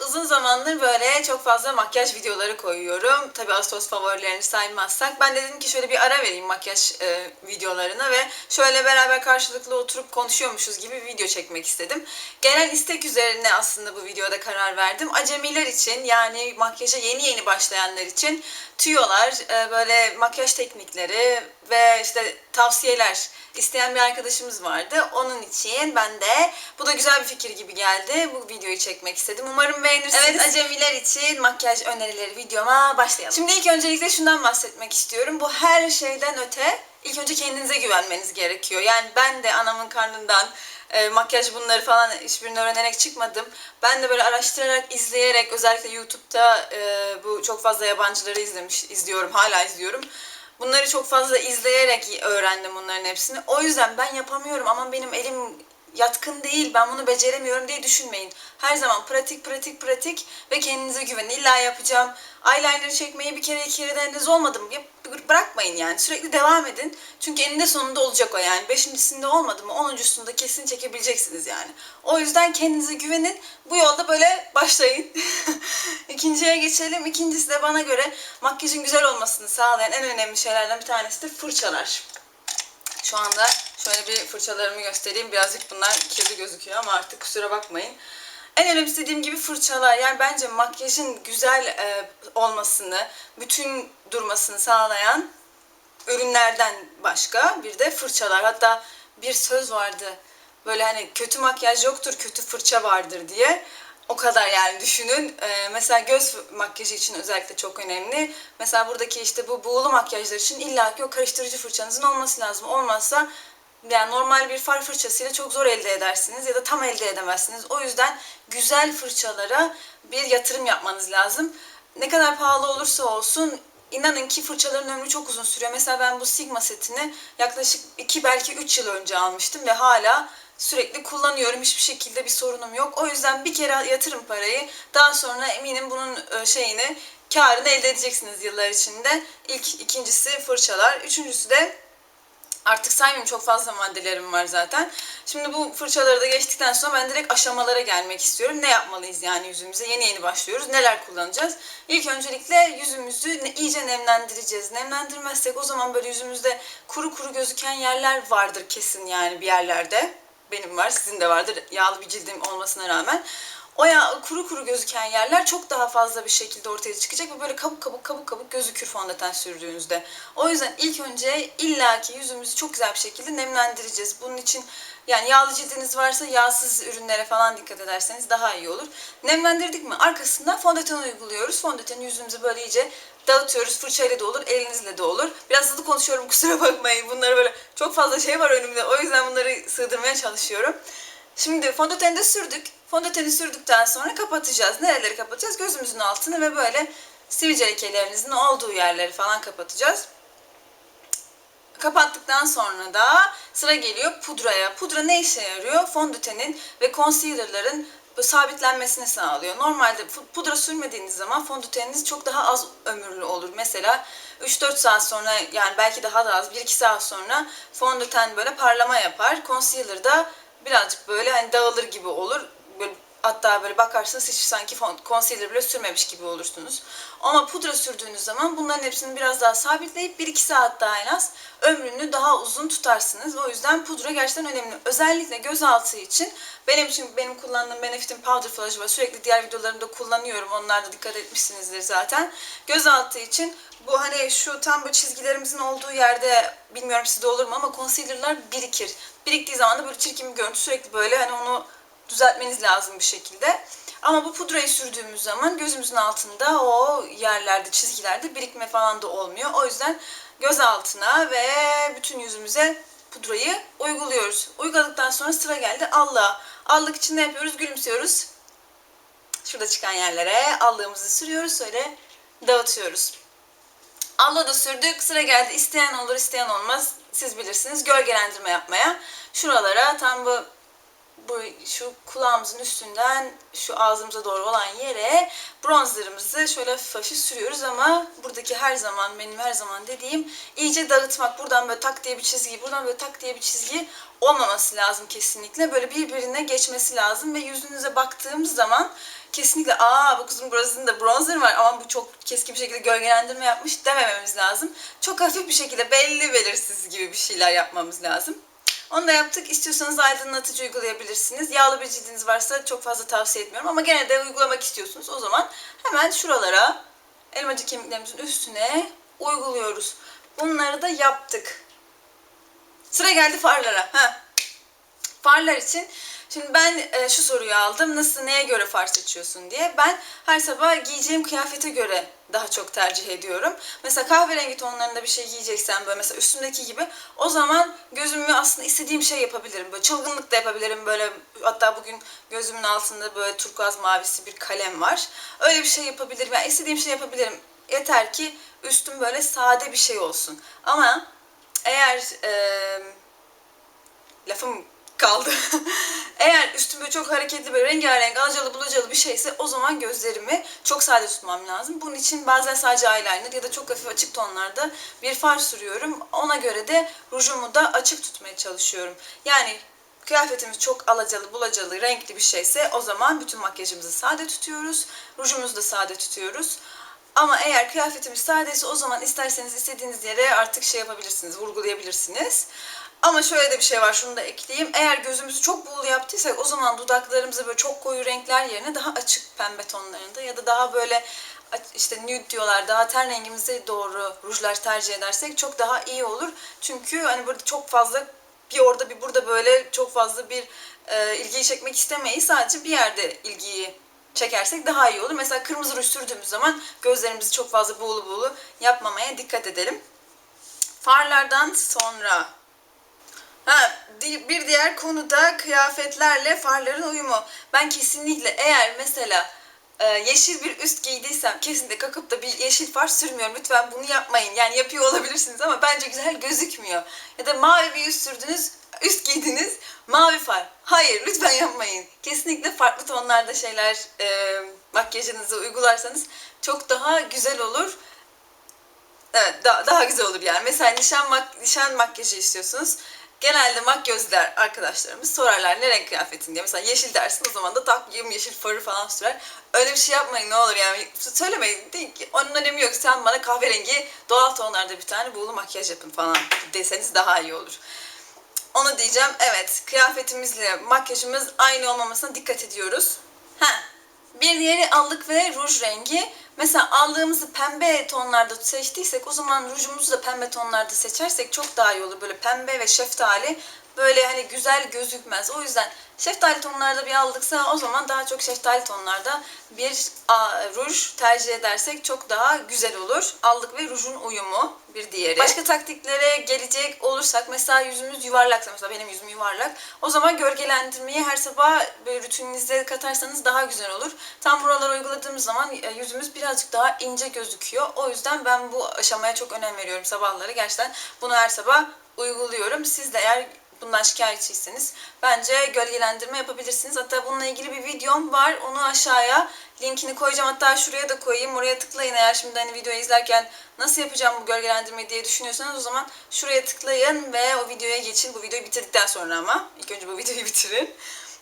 Uzun zamandır böyle çok fazla makyaj videoları koyuyorum. Tabii Ağustos favorilerini saymazsak. Ben de dedim ki şöyle bir ara vereyim makyaj e, videolarına ve şöyle beraber karşılıklı oturup konuşuyormuşuz gibi bir video çekmek istedim. Genel istek üzerine aslında bu videoda karar verdim. Acemiler için yani makyaja yeni yeni başlayanlar için tüyolar, e, böyle makyaj teknikleri ve işte tavsiyeler isteyen bir arkadaşımız vardı. Onun için ben de bu da güzel bir fikir gibi geldi. Bu videoyu çekmek istedim. Umarım beğenirsiniz. Evet acemiler için makyaj önerileri videoma başlayalım. Şimdi ilk öncelikle şundan bahsetmek istiyorum. Bu her şeyden öte ilk önce kendinize güvenmeniz gerekiyor. Yani ben de anamın karnından e, makyaj bunları falan hiçbirini öğrenerek çıkmadım. Ben de böyle araştırarak, izleyerek özellikle YouTube'da e, bu çok fazla yabancıları izlemiş, izliyorum, hala izliyorum. Bunları çok fazla izleyerek öğrendim bunların hepsini. O yüzden ben yapamıyorum ama benim elim yatkın değil, ben bunu beceremiyorum diye düşünmeyin. Her zaman pratik, pratik, pratik ve kendinize güvenin. İlla yapacağım. Eyeliner çekmeyi bir kere iki kere denediniz olmadı mı? Yap, bırakmayın yani. Sürekli devam edin. Çünkü eninde sonunda olacak o yani. Beşincisinde olmadı mı? Onuncusunda kesin çekebileceksiniz yani. O yüzden kendinize güvenin. Bu yolda böyle başlayın. İkinciye geçelim. İkincisi de bana göre makyajın güzel olmasını sağlayan en önemli şeylerden bir tanesi de fırçalar. Şu anda şöyle bir fırçalarımı göstereyim. Birazcık bunlar kirli gözüküyor ama artık kusura bakmayın. En önemlisi dediğim gibi fırçalar. Yani bence makyajın güzel e, olmasını, bütün durmasını sağlayan ürünlerden başka bir de fırçalar. Hatta bir söz vardı. Böyle hani kötü makyaj yoktur, kötü fırça vardır diye. O kadar yani düşünün. Ee, mesela göz makyajı için özellikle çok önemli. Mesela buradaki işte bu buğulu makyajlar için illaki o karıştırıcı fırçanızın olması lazım. Olmazsa yani normal bir far fırçasıyla çok zor elde edersiniz ya da tam elde edemezsiniz. O yüzden güzel fırçalara bir yatırım yapmanız lazım. Ne kadar pahalı olursa olsun inanın ki fırçaların ömrü çok uzun sürüyor. Mesela ben bu Sigma setini yaklaşık 2 belki 3 yıl önce almıştım ve hala sürekli kullanıyorum. Hiçbir şekilde bir sorunum yok. O yüzden bir kere yatırın parayı. Daha sonra eminim bunun e, şeyini, karını elde edeceksiniz yıllar içinde. İlk, ikincisi fırçalar. Üçüncüsü de Artık saymayayım çok fazla maddelerim var zaten. Şimdi bu fırçaları da geçtikten sonra ben direkt aşamalara gelmek istiyorum. Ne yapmalıyız yani yüzümüze? Yeni yeni başlıyoruz. Neler kullanacağız? İlk öncelikle yüzümüzü iyice nemlendireceğiz. Nemlendirmezsek o zaman böyle yüzümüzde kuru kuru gözüken yerler vardır kesin yani bir yerlerde. Benim var, sizin de vardır. Yağlı bir cildim olmasına rağmen. O ya kuru kuru gözüken yerler çok daha fazla bir şekilde ortaya çıkacak ve böyle kabuk kabuk kabuk kabuk gözükür fondöten sürdüğünüzde. O yüzden ilk önce illaki yüzümüzü çok güzel bir şekilde nemlendireceğiz. Bunun için yani yağlı cildiniz varsa yağsız ürünlere falan dikkat ederseniz daha iyi olur. Nemlendirdik mi arkasından fondöten uyguluyoruz. Fondöteni yüzümüze böyle iyice dağıtıyoruz. Fırçayla da olur, elinizle de olur. Biraz hızlı konuşuyorum kusura bakmayın. Bunları böyle çok fazla şey var önümde. O yüzden bunları sığdırmaya çalışıyorum. Şimdi fondöteni sürdük. Fondöteni sürdükten sonra kapatacağız. Nereleri kapatacağız? Gözümüzün altını ve böyle sivilce lekelerinizin olduğu yerleri falan kapatacağız. Kapattıktan sonra da sıra geliyor pudraya. Pudra ne işe yarıyor? Fondötenin ve concealer'ların sabitlenmesini sağlıyor. Normalde pudra sürmediğiniz zaman fondöteniniz çok daha az ömürlü olur. Mesela 3-4 saat sonra yani belki daha da az 1-2 saat sonra fondöten böyle parlama yapar. Concealer da birazcık böyle hani dağılır gibi olur. Hatta böyle bakarsınız hiç sanki concealer bile sürmemiş gibi olursunuz. Ama pudra sürdüğünüz zaman bunların hepsini biraz daha sabitleyip 1-2 saat daha en az ömrünü daha uzun tutarsınız. O yüzden pudra gerçekten önemli. Özellikle gözaltı için benim için benim kullandığım Benefit'in Powder Flash'ı var. Sürekli diğer videolarımda kullanıyorum. Onlarda dikkat etmişsinizdir zaten. Gözaltı için bu hani şu tam bu çizgilerimizin olduğu yerde bilmiyorum sizde olur mu ama concealer'lar birikir. Biriktiği zaman da böyle çirkin bir görüntü sürekli böyle hani onu düzeltmeniz lazım bir şekilde. Ama bu pudrayı sürdüğümüz zaman gözümüzün altında o yerlerde, çizgilerde birikme falan da olmuyor. O yüzden göz altına ve bütün yüzümüze pudrayı uyguluyoruz. Uyguladıktan sonra sıra geldi allığa. Allık için ne yapıyoruz? Gülümsüyoruz. Şurada çıkan yerlere allığımızı sürüyoruz. Şöyle dağıtıyoruz. Allığı da sürdük. Sıra geldi. İsteyen olur, isteyen olmaz. Siz bilirsiniz. Gölgelendirme yapmaya. Şuralara tam bu bu şu kulağımızın üstünden şu ağzımıza doğru olan yere bronzerımızı şöyle hafif sürüyoruz ama buradaki her zaman benim her zaman dediğim iyice dağıtmak. Buradan böyle tak diye bir çizgi, buradan böyle tak diye bir çizgi olmaması lazım kesinlikle. Böyle birbirine geçmesi lazım ve yüzünüze baktığımız zaman kesinlikle aa bu kızın burasında bronzer var ama bu çok keskin bir şekilde gölgelendirme yapmış demememiz lazım. Çok hafif bir şekilde belli belirsiz gibi bir şeyler yapmamız lazım. Onu da yaptık. İstiyorsanız aydınlatıcı uygulayabilirsiniz. Yağlı bir cildiniz varsa çok fazla tavsiye etmiyorum ama gene de uygulamak istiyorsunuz. O zaman hemen şuralara elmacık kemiklerimizin üstüne uyguluyoruz. Bunları da yaptık. Sıra geldi farlara. Ha. Farlar için şimdi ben e, şu soruyu aldım. Nasıl neye göre far seçiyorsun diye. Ben her sabah giyeceğim kıyafete göre daha çok tercih ediyorum. Mesela kahverengi tonlarında bir şey giyeceksem böyle mesela üstümdeki gibi o zaman gözümü aslında istediğim şey yapabilirim. Böyle çılgınlık da yapabilirim. Böyle hatta bugün gözümün altında böyle turkuaz mavisi bir kalem var. Öyle bir şey yapabilirim. Yani istediğim şey yapabilirim. Yeter ki üstüm böyle sade bir şey olsun. Ama eğer eee lafım kaldı. Eğer üstümde çok hareketli böyle rengarenk alacalı bulacalı bir şeyse o zaman gözlerimi çok sade tutmam lazım. Bunun için bazen sadece eyeliner ya da çok hafif açık tonlarda bir far sürüyorum. Ona göre de rujumu da açık tutmaya çalışıyorum. Yani kıyafetimiz çok alacalı bulacalı renkli bir şeyse o zaman bütün makyajımızı sade tutuyoruz. Rujumuzu da sade tutuyoruz. Ama eğer kıyafetimiz sadeyse o zaman isterseniz istediğiniz yere artık şey yapabilirsiniz, vurgulayabilirsiniz. Ama şöyle de bir şey var, şunu da ekleyeyim. Eğer gözümüzü çok buğulu yaptıysak o zaman dudaklarımızı böyle çok koyu renkler yerine daha açık pembe tonlarında ya da daha böyle işte nude diyorlar daha ten rengimize doğru rujlar tercih edersek çok daha iyi olur. Çünkü hani burada çok fazla bir orada bir burada böyle çok fazla bir e, ilgiyi çekmek istemeyiz. Sadece bir yerde ilgiyi çekersek daha iyi olur. Mesela kırmızı ruj sürdüğümüz zaman gözlerimizi çok fazla buğulu buğulu yapmamaya dikkat edelim. Farlardan sonra Ha, bir diğer konu da kıyafetlerle farların uyumu. Ben kesinlikle eğer mesela e, yeşil bir üst giydiysem kesinlikle kalkıp da bir yeşil far sürmüyorum. Lütfen bunu yapmayın. Yani yapıyor olabilirsiniz ama bence güzel gözükmüyor. Ya da mavi bir üst sürdünüz, üst giydiniz, mavi far. Hayır, lütfen yapmayın. Kesinlikle farklı tonlarda şeyler e, makyajınızı uygularsanız çok daha güzel olur. Evet daha, daha güzel olur yani. Mesela nişan, mak nişan makyajı istiyorsunuz. Genelde makyözler arkadaşlarımız sorarlar ne renk kıyafetin diye. Mesela yeşil dersin o zaman da takayım yeşil farı falan sürer. Öyle bir şey yapmayın ne olur yani. Söylemeyin deyin ki onun önemi yok. Sen bana kahverengi doğal tonlarda bir tane buğulu makyaj yapın falan deseniz daha iyi olur. Onu diyeceğim. Evet kıyafetimizle makyajımız aynı olmamasına dikkat ediyoruz. Ha, bir diğeri allık ve ruj rengi. Mesela aldığımızı pembe tonlarda seçtiysek o zaman rujumuzu da pembe tonlarda seçersek çok daha iyi olur. Böyle pembe ve şeftali böyle hani güzel gözükmez. O yüzden şeftali tonlarda bir aldıksa o zaman daha çok şeftali tonlarda bir ruj tercih edersek çok daha güzel olur. Allık ve rujun uyumu bir diğeri. Başka taktiklere gelecek olursak mesela yüzümüz yuvarlaksa mesela benim yüzüm yuvarlak. O zaman gölgelendirmeyi her sabah böyle rutininize katarsanız daha güzel olur. Tam buralara uyguladığımız zaman e, yüzümüz birazcık daha ince gözüküyor. O yüzden ben bu aşamaya çok önem veriyorum sabahları. Gerçekten bunu her sabah uyguluyorum. Siz de eğer bundan şikayetçiyseniz bence gölgelendirme yapabilirsiniz. Hatta bununla ilgili bir videom var. Onu aşağıya linkini koyacağım. Hatta şuraya da koyayım. Oraya tıklayın eğer şimdi hani videoyu izlerken nasıl yapacağım bu gölgelendirmeyi diye düşünüyorsanız o zaman şuraya tıklayın ve o videoya geçin. Bu videoyu bitirdikten sonra ama. ilk önce bu videoyu bitirin.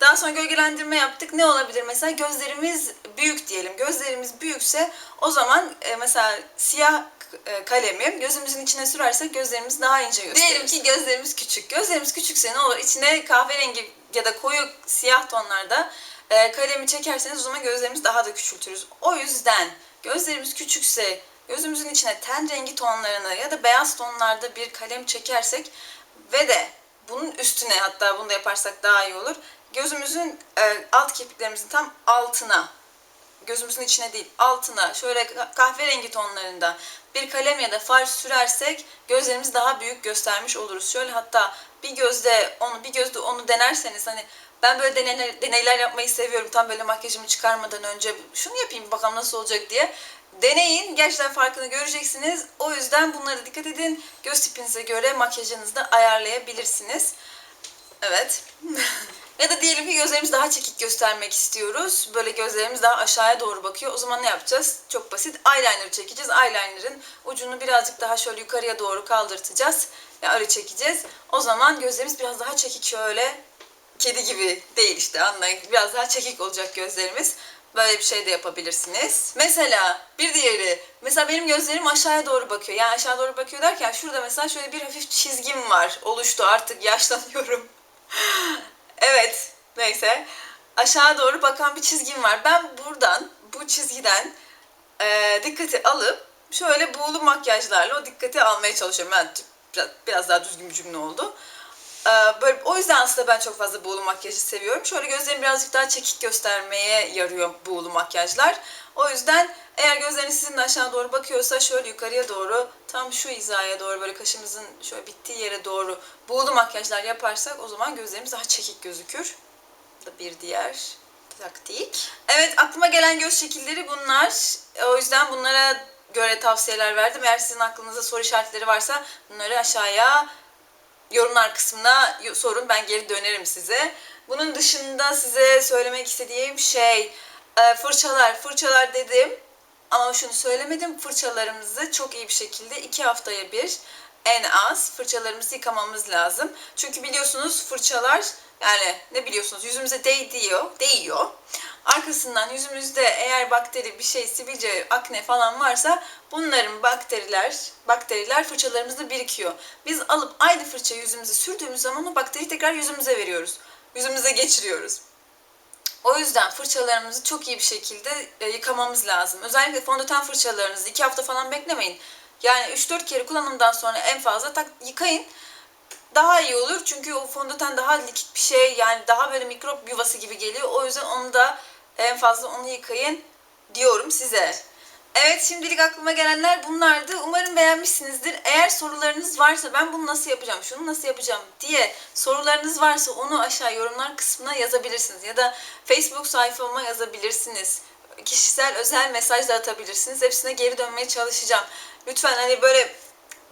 Daha sonra gölgelendirme yaptık. Ne olabilir? Mesela gözlerimiz büyük diyelim. Gözlerimiz büyükse o zaman e, mesela siyah e, kalemi gözümüzün içine sürersek gözlerimiz daha ince gösterir. Diyelim ki gözlerimiz küçük. Gözlerimiz küçükse ne olur? İçine kahverengi ya da koyu siyah tonlarda e, kalemi çekerseniz o zaman gözlerimiz daha da küçültürüz. O yüzden gözlerimiz küçükse gözümüzün içine ten rengi tonlarını ya da beyaz tonlarda bir kalem çekersek ve de bunun üstüne hatta bunu da yaparsak daha iyi olur. Gözümüzün e, alt kirpiklerimizin tam altına gözümüzün içine değil altına şöyle ka- kahverengi tonlarında bir kalem ya da far sürersek gözlerimizi daha büyük göstermiş oluruz. Şöyle hatta bir gözde onu bir gözde onu denerseniz hani ben böyle deneyler, deneyler yapmayı seviyorum. Tam böyle makyajımı çıkarmadan önce şunu yapayım bakalım nasıl olacak diye. Deneyin. Gerçekten farkını göreceksiniz. O yüzden bunlara dikkat edin. Göz tipinize göre makyajınızı da ayarlayabilirsiniz. Evet. ya da diyelim ki gözlerimiz daha çekik göstermek istiyoruz. Böyle gözlerimiz daha aşağıya doğru bakıyor. O zaman ne yapacağız? Çok basit. Eyeliner çekeceğiz. Eyeliner'ın ucunu birazcık daha şöyle yukarıya doğru kaldırtacağız. Ve öyle çekeceğiz. O zaman gözlerimiz biraz daha çekik şöyle kedi gibi değil işte anlayın. Biraz daha çekik olacak gözlerimiz. Böyle bir şey de yapabilirsiniz. Mesela bir diğeri. Mesela benim gözlerim aşağıya doğru bakıyor. Yani aşağı doğru bakıyor derken şurada mesela şöyle bir hafif çizgim var. Oluştu artık yaşlanıyorum. evet neyse. Aşağı doğru bakan bir çizgim var. Ben buradan bu çizgiden e, dikkati alıp şöyle buğulu makyajlarla o dikkati almaya çalışıyorum. Ben biraz, biraz daha düzgün bir cümle oldu. Ee, Böyle, o yüzden aslında ben çok fazla buğulu makyajı seviyorum. Şöyle gözlerimi birazcık daha çekik göstermeye yarıyor buğulu makyajlar. O yüzden eğer gözleriniz sizin de aşağı doğru bakıyorsa şöyle yukarıya doğru tam şu hizaya doğru böyle kaşımızın şöyle bittiği yere doğru buğulu makyajlar yaparsak o zaman gözlerimiz daha çekik gözükür. Da bir diğer taktik. Evet aklıma gelen göz şekilleri bunlar. O yüzden bunlara göre tavsiyeler verdim. Eğer sizin aklınızda soru işaretleri varsa bunları aşağıya yorumlar kısmına sorun ben geri dönerim size. Bunun dışında size söylemek istediğim şey e, fırçalar. Fırçalar dedim ama şunu söylemedim. Fırçalarımızı çok iyi bir şekilde iki haftaya bir en az fırçalarımızı yıkamamız lazım. Çünkü biliyorsunuz fırçalar yani ne biliyorsunuz yüzümüze değiyor, değiyor. Arkasından yüzümüzde eğer bakteri bir şey sivilce, akne falan varsa bunların bakteriler, bakteriler fırçalarımızda birikiyor. Biz alıp aynı fırça yüzümüze sürdüğümüz zaman o bakteriyi tekrar yüzümüze veriyoruz. Yüzümüze geçiriyoruz. O yüzden fırçalarımızı çok iyi bir şekilde e, yıkamamız lazım. Özellikle fondöten fırçalarınızı 2 hafta falan beklemeyin. Yani 3-4 kere kullanımdan sonra en fazla tak yıkayın. Daha iyi olur çünkü o fondöten daha likit bir şey yani daha böyle mikrop yuvası gibi geliyor. O yüzden onu da en fazla onu yıkayın diyorum size. Evet şimdilik aklıma gelenler bunlardı. Umarım beğenmişsinizdir. Eğer sorularınız varsa ben bunu nasıl yapacağım, şunu nasıl yapacağım diye sorularınız varsa onu aşağı yorumlar kısmına yazabilirsiniz. Ya da Facebook sayfama yazabilirsiniz. Kişisel özel mesaj da atabilirsiniz. Hepsine geri dönmeye çalışacağım. Lütfen hani böyle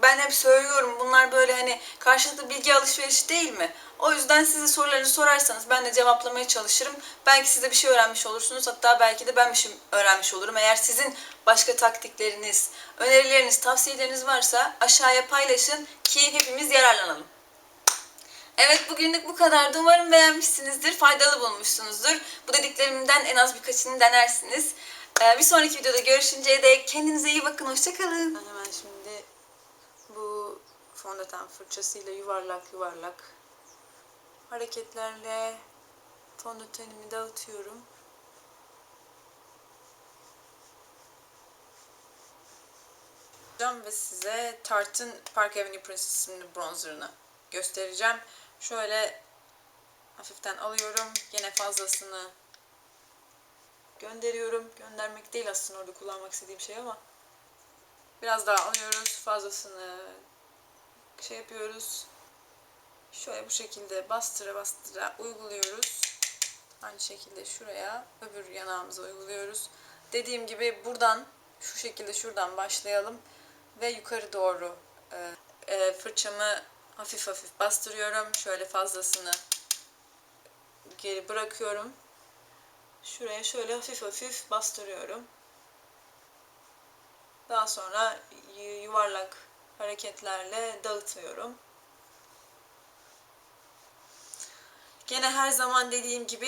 ben hep söylüyorum bunlar böyle hani karşılıklı bilgi alışverişi değil mi? O yüzden size sorularınızı sorarsanız ben de cevaplamaya çalışırım. Belki siz de bir şey öğrenmiş olursunuz. Hatta belki de ben bir şey öğrenmiş olurum. Eğer sizin başka taktikleriniz, önerileriniz, tavsiyeleriniz varsa aşağıya paylaşın ki hepimiz yararlanalım. Evet bugünlük bu kadardı. Umarım beğenmişsinizdir, faydalı bulmuşsunuzdur. Bu dediklerimden en az birkaçını denersiniz. Ee, bir sonraki videoda görüşünceye dek kendinize iyi bakın. Hoşçakalın. Hemen şimdi bu fondöten fırçasıyla yuvarlak yuvarlak hareketlerle fondötenimi dağıtıyorum. ve size Tarte'ın Park Avenue Princess isimli bronzerını göstereceğim. Şöyle hafiften alıyorum. Yine fazlasını gönderiyorum. Göndermek değil aslında orada kullanmak istediğim şey ama biraz daha alıyoruz. Fazlasını şey yapıyoruz. Şöyle bu şekilde bastıra bastıra uyguluyoruz. Aynı şekilde şuraya öbür yanağımıza uyguluyoruz. Dediğim gibi buradan şu şekilde şuradan başlayalım ve yukarı doğru e, e, fırçamı hafif hafif bastırıyorum. Şöyle fazlasını geri bırakıyorum. Şuraya şöyle hafif hafif bastırıyorum. Daha sonra yuvarlak hareketlerle dağıtıyorum. Gene her zaman dediğim gibi